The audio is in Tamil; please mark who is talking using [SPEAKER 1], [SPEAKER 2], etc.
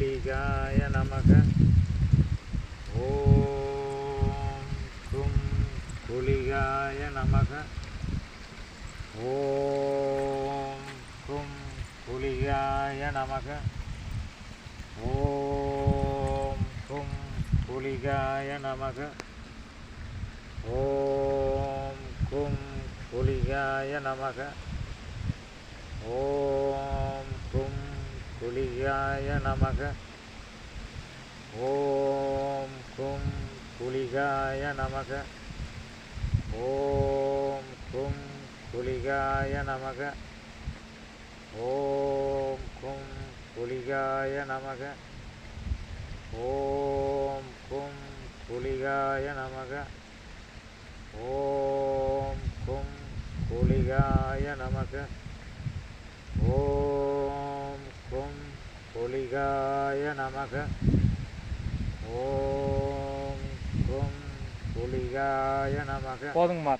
[SPEAKER 1] குளிகாய நமக ஓம் கும் குளிகாய நமக ஓம் கும் குளிகாய நமக ஓம் கும் குளிகாய நமக ஓம் கும் குளிகாய நமக ஓம் குளிகாய நமக. ஓம் கும் குளிகாய நமக. ஓம் கும் குளிகாய நமக. ஓம் கும் குளிகாய நமக. ஓம் கும் குளிகாய நமக. ஓம் கும் குளிகாய நமக ஓம் கும் புலிகாய நமக. ஓம் கும் குளிகாய நமக.
[SPEAKER 2] போதுங்கம்மா.